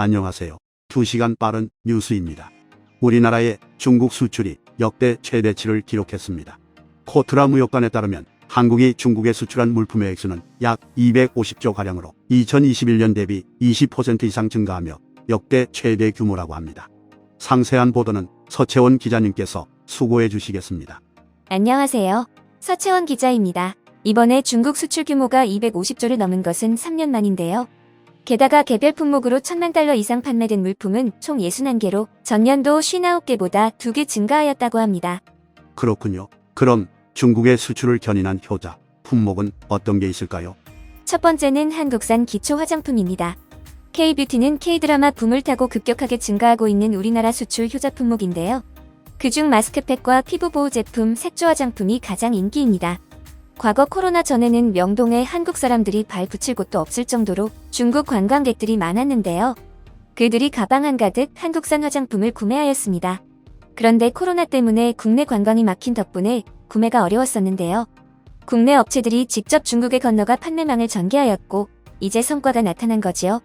안녕하세요. 2시간 빠른 뉴스입니다. 우리나라의 중국 수출이 역대 최대치를 기록했습니다. 코트라 무역관에 따르면 한국이 중국에 수출한 물품의 액수는 약 250조 가량으로 2021년 대비 20% 이상 증가하며 역대 최대 규모라고 합니다. 상세한 보도는 서채원 기자님께서 수고해 주시겠습니다. 안녕하세요. 서채원 기자입니다. 이번에 중국 수출 규모가 250조를 넘은 것은 3년 만인데요. 게다가 개별 품목으로 1000만 달러 이상 판매된 물품은 총 61개로 전년도 59개보다 2개 증가하였다고 합니다. 그렇군요. 그럼 중국의 수출을 견인한 효자, 품목은 어떤 게 있을까요? 첫 번째는 한국산 기초 화장품입니다. K-뷰티는 K-드라마 붐을 타고 급격하게 증가하고 있는 우리나라 수출 효자 품목인데요. 그중 마스크팩과 피부 보호 제품, 색조 화장품이 가장 인기입니다. 과거 코로나 전에는 명동에 한국 사람들이 발 붙일 곳도 없을 정도로 중국 관광객들이 많았는데요. 그들이 가방 한가득 한국산 화장품을 구매하였습니다. 그런데 코로나 때문에 국내 관광이 막힌 덕분에 구매가 어려웠었는데요. 국내 업체들이 직접 중국에 건너가 판매망을 전개하였고 이제 성과가 나타난 거지요.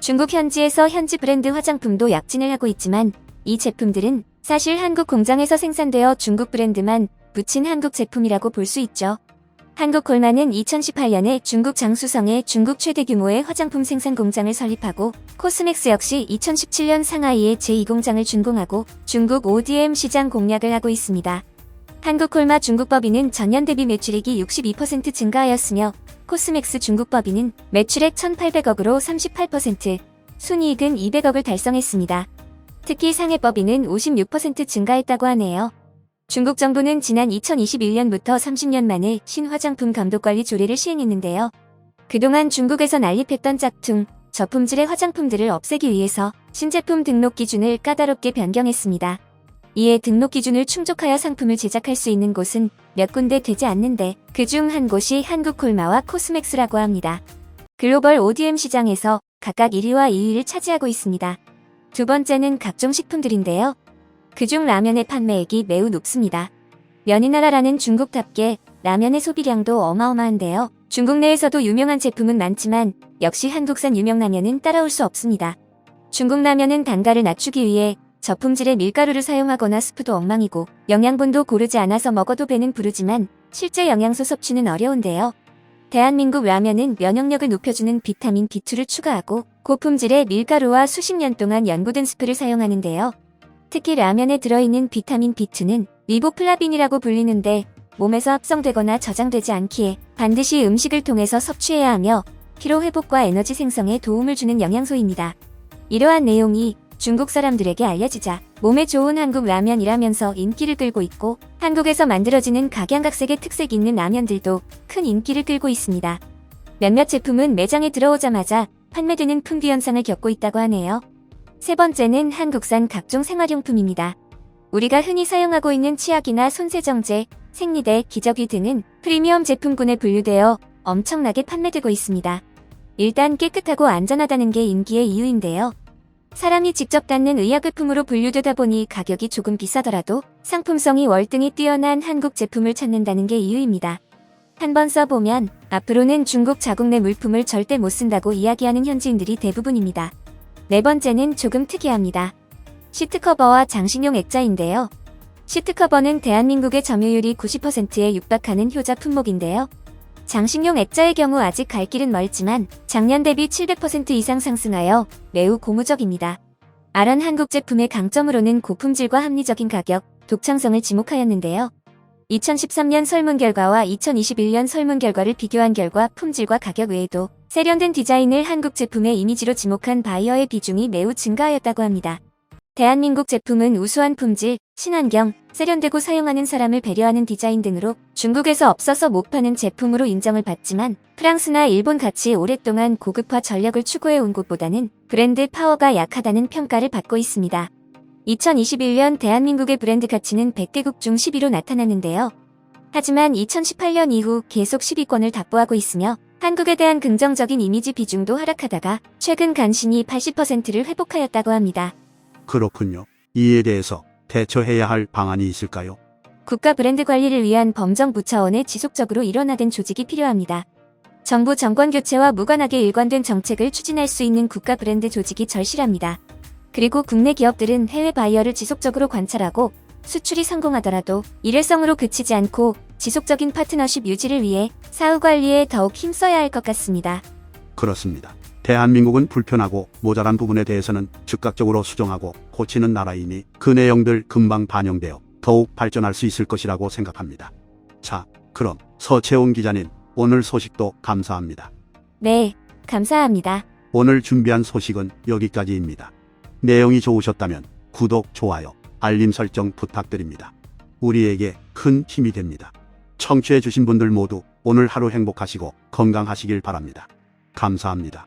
중국 현지에서 현지 브랜드 화장품도 약진을 하고 있지만 이 제품들은 사실 한국 공장에서 생산되어 중국 브랜드만 붙인 한국 제품이라고 볼 수 있죠. 한국콜마는 2018년에 중국 장수성에 중국 최대 규모의 화장품 생산 공장을 설립하고 코스맥스 역시 2017년 상하이에 제2공장을 준공하고 중국 ODM 시장 공략을 하고 있습니다. 한국콜마 중국 법인은 전년 대비 매출액이 62% 증가하였으며 코스맥스 중국 법인은 매출액 1,800억으로 38%, 순이익은 200억을 달성했습니다. 특히 상해 법인은 56% 증가했다고 하네요. 중국 정부는 지난 2021년부터 30년 만에 신화장품 감독관리 조례를 시행했는데요. 그동안 중국에서 난립했던 짝퉁, 저품질의 화장품들을 없애기 위해서 신제품 등록 기준을 까다롭게 변경했습니다. 이에 등록 기준을 충족하여 상품을 제작할 수 있는 곳은 몇 군데 되지 않는데 그 중 한 곳이 한국콜마와 코스맥스라고 합니다. 글로벌 ODM 시장에서 각각 1위와 2위를 차지하고 있습니다. 두 번째는 각종 식품들인데요. 그중 라면의 판매액이 매우 높습니다. 면이 나라라는 중국답게 라면의 소비량도 어마어마한데요. 중국 내에서도 유명한 제품은 많지만 역시 한국산 유명 라면은 따라올 수 없습니다. 중국 라면은 단가를 낮추기 위해 저품질의 밀가루를 사용하거나 스프도 엉망이고 영양분도 고르지 않아서 먹어도 배는 부르지만 실제 영양소 섭취는 어려운데요. 대한민국 라면은 면역력을 높여주는 비타민 B2를 추가하고 고품질의 밀가루와 수십 년 동안 연구된 스프를 사용하는데요. 특히 라면에 들어있는 비타민 B2는 리보플라빈이라고 불리는데 몸에서 합성되거나 저장되지 않기에 반드시 음식을 통해서 섭취해야 하며 피로 회복과 에너지 생성에 도움을 주는 영양소입니다. 이러한 내용이 중국 사람들에게 알려지자 몸에 좋은 한국 라면이라면서 인기를 끌고 있고 한국에서 만들어지는 각양각색의 특색 있는 라면들도 큰 인기를 끌고 있습니다. 몇몇 제품은 매장에 들어오자마자 판매되는 품귀 현상을 겪고 있다고 하네요. 세 번째는 한국산 각종 생활용품입니다. 우리가 흔히 사용하고 있는 치약이나 손세정제, 생리대, 기저귀 등은 프리미엄 제품군에 분류되어 엄청나게 판매되고 있습니다. 일단 깨끗하고 안전하다는 게 인기의 이유인데요. 사람이 직접 닿는 의약의품으로 분류되다 보니 가격이 조금 비싸더라도 상품성이 월등히 뛰어난 한국 제품을 찾는다는 게 이유입니다. 한번 써보면 앞으로는 중국 자국 내 물품을 절대 못 쓴다고 이야기하는 현지인들이 대부분입니다. 네 번째는 조금 특이합니다. 시트커버와 장식용 액자인데요. 시트커버는 대한민국의 점유율이 90%에 육박하는 효자 품목인데요. 장식용 액자의 경우 아직 갈 길은 멀지만 작년 대비 700% 이상 상승하여 매우 고무적입니다. 아란 한국 제품의 강점으로는 고품질과 합리적인 가격, 독창성을 지목하였는데요. 2013년 설문 결과와 2021년 설문 결과를 비교한 결과 품질과 가격 외에도 세련된 디자인을 한국 제품의 이미지로 지목한 바이어의 비중이 매우 증가하였다고 합니다. 대한민국 제품은 우수한 품질, 친환경, 세련되고 사용하는 사람을 배려하는 디자인 등으로 중국에서 없어서 못 파는 제품으로 인정을 받지만 프랑스나 일본 같이 오랫동안 고급화 전력을 추구해 온 곳보다는 브랜드 파워가 약하다는 평가를 받고 있습니다. 2021년 대한민국의 브랜드 가치는 100개국 중 10위로 나타났는데요. 하지만 2018년 이후 계속 10위권을 답보하고 있으며 한국에 대한 긍정적인 이미지 비중도 하락하다가 최근 간신히 80%를 회복하였다고 합니다. 그렇군요. 이에 대해서 대처해야 할 방안이 있을까요? 국가 브랜드 관리를 위한 범정부 차원의 지속적으로 일원화된 조직이 필요합니다. 정부 정권 교체와 무관하게 일관된 정책을 추진할 수 있는 국가 브랜드 조직이 절실합니다. 그리고 국내 기업들은 해외 바이어를 지속적으로 관찰하고 수출이 성공하더라도 일회성으로 그치지 않고 지속적인 파트너십 유지를 위해 사후 관리에 더욱 힘써야 할 것 같습니다. 그렇습니다. 대한민국은 불편하고 모자란 부분에 대해서는 즉각적으로 수정하고 고치는 나라이니 그 내용들 금방 반영되어 더욱 발전할 수 있을 것이라고 생각합니다. 자, 그럼 서채원 기자님, 오늘 소식도 감사합니다. 네, 감사합니다. 오늘 준비한 소식은 여기까지입니다. 내용이 좋으셨다면 구독, 좋아요, 알림 설정 부탁드립니다. 우리에게 큰 힘이 됩니다. 청취해주신 분들 모두 오늘 하루 행복하시고 건강하시길 바랍니다. 감사합니다.